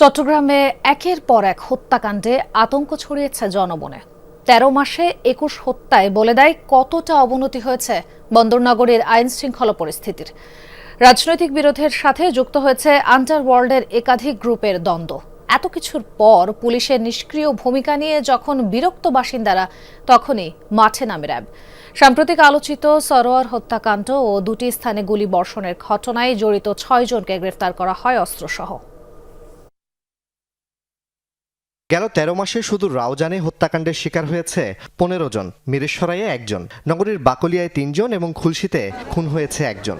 চট্টগ্রামে একের পর এক হত্যাকাণ্ডে আতঙ্ক ছড়িয়েছে জনমনে। তেরো মাসে একুশ হত্যায় বলে দেয় কতটা অবনতি হয়েছে বন্দরনগরের আইন শৃঙ্খলা পরিস্থিতির। রাজনৈতিক বিরোধের সাথে যুক্ত হয়েছে আন্ডারওয়ার্ল্ডের একাধিক গ্রুপের দ্বন্দ্ব। এত কিছুর পর পুলিশের নিষ্ক্রিয় ভূমিকা নিয়ে যখন বিরক্ত বাসিন্দারা, তখনই মাঠে নামে র্যাব। সাম্প্রতিক আলোচিত সরোয়ার হত্যাকাণ্ড ও দুটি স্থানে গুলি বর্ষণের ঘটনায় জড়িত ছয়জনকে গ্রেফতার করা হয় অস্ত্রসহ। গেল তেরো মাসে শুধু রাউজানে হত্যাকাণ্ডের শিকার হয়েছে পনেরো জন, মিরেশ্বরাইয়ে একজন, নগরীর বাকলিয়ায় তিনজন এবং খুলশিতে খুন হয়েছে একজন।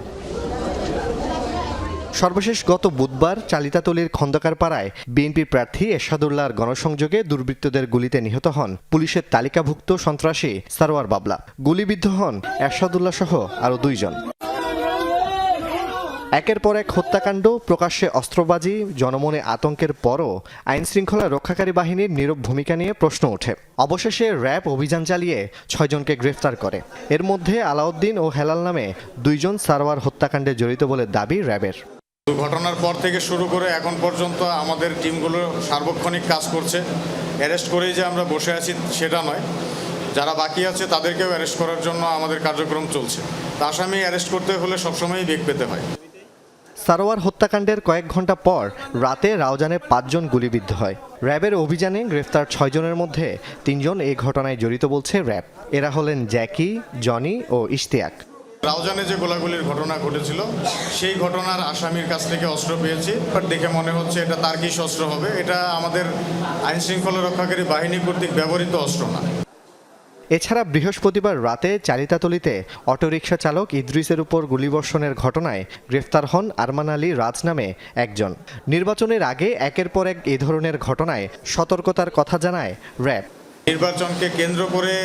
সর্বশেষ গত বুধবার চালিতাতলির খন্দকার পাড়ায় বিএনপি প্রার্থী এরশাদুল্লাহর গণসংযোগে দুর্বৃত্তদের গুলিতে নিহত হন পুলিশের তালিকাভুক্ত সন্ত্রাসী সারোয়ার বাবলা। গুলিবিদ্ধ হন এরশাদুল্লাহ সহ আরও দুইজন। একের পর এক হত্যাকাণ্ড, প্রকাশ্যে অস্ত্রবাজি, জনমনে আতঙ্কের পরও আইন শৃঙ্খলা রক্ষাকারী বাহিনীর নীরব ভূমিকা নিয়ে প্রশ্ন ওঠে। অবশেষে র্যাব অভিযান চালিয়ে ছয়জনকে গ্রেফতার করে। এর মধ্যে আলাউদ্দিন ও হেলাল নামে দুইজন সারওয়ার হত্যাকাণ্ডে জড়িত বলে দাবি র্যাবের। ঘটনার পর থেকে শুরু করে এখন পর্যন্ত আমাদের টিমগুলো সার্বক্ষণিক কাজ করছে। অ্যারেস্ট করেই যে আমরা বসে আছি সেটা নয়। যারা বাকি আছে তাদেরকেও অ্যারেস্ট করার জন্য আমাদের কার্যক্রম চলছে। তা আসামি অ্যারেস্ট করতে হলে সবসময়ই বেগ পেতে হয়। সারোয়ার হত্যাকাণ্ডের কয়েক ঘণ্টা পর রাতে রাউজানে পাঁচজন গুলিবিদ্ধ হয়। র্যাবের অভিযানে গ্রেফতার ছয়জনের মধ্যে তিনজন এই ঘটনায় জড়িত বলছে র্যাব। এরা হলেন জ্যাকি, জনি ও ইশতিয়াক। রাউজানে যে গোলাগুলির ঘটনা ঘটেছিল, সেই ঘটনার আসামির কাছ থেকে অস্ত্র পেয়েছি। দেখে মনে হচ্ছে এটা তার কি অস্ত্র হবে, এটা আমাদের আইন শৃঙ্খলা রক্ষাকারী বাহিনী কর্তৃক ব্যবহৃত অস্ত্র না। এছাড়া বৃহস্পতিবার রাতে চালিতাতলিতে অটোরিকশা চালক ইদ্রিসের উপর গুলিবর্ষণের ঘটনায় গ্রেফতার হন আরমান আলী রাজ নামে একজন। নির্বাচনের আগে একের পর এক এ ধরনের ঘটনায় সতর্কতার কথা জানায় র্যাব। নির্বাচনকে কেন্দ্র করে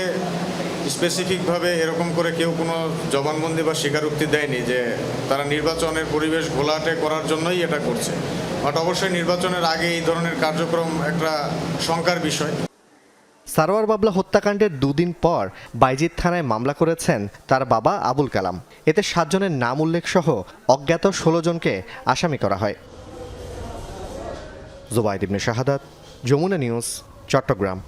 স্পেসিফিকভাবে এরকম করে কেউ কোনো জবানবন্দি বা স্বীকারোক্তি দেয়নি যে তারা নির্বাচনের পরিবেশ ঘোলাটে করার জন্যই এটা করছে। বাট অবশ্যই নির্বাচনের আগে এই ধরনের কার্যক্রম একটা শঙ্কার বিষয়। সারোয়ার বাবলা হত্যাকাণ্ডের দুদিন পর বাইজিৎ থানায় মামলা করেছেন তার বাবা আবুল কালাম। এতে সাতজনের নাম উল্লেখ সহ অজ্ঞাত ষোলো জনকে আসামি করা হয়। জুবাইদিবনে শাহাদাত, যমুনা নিউজ, চট্টগ্রাম।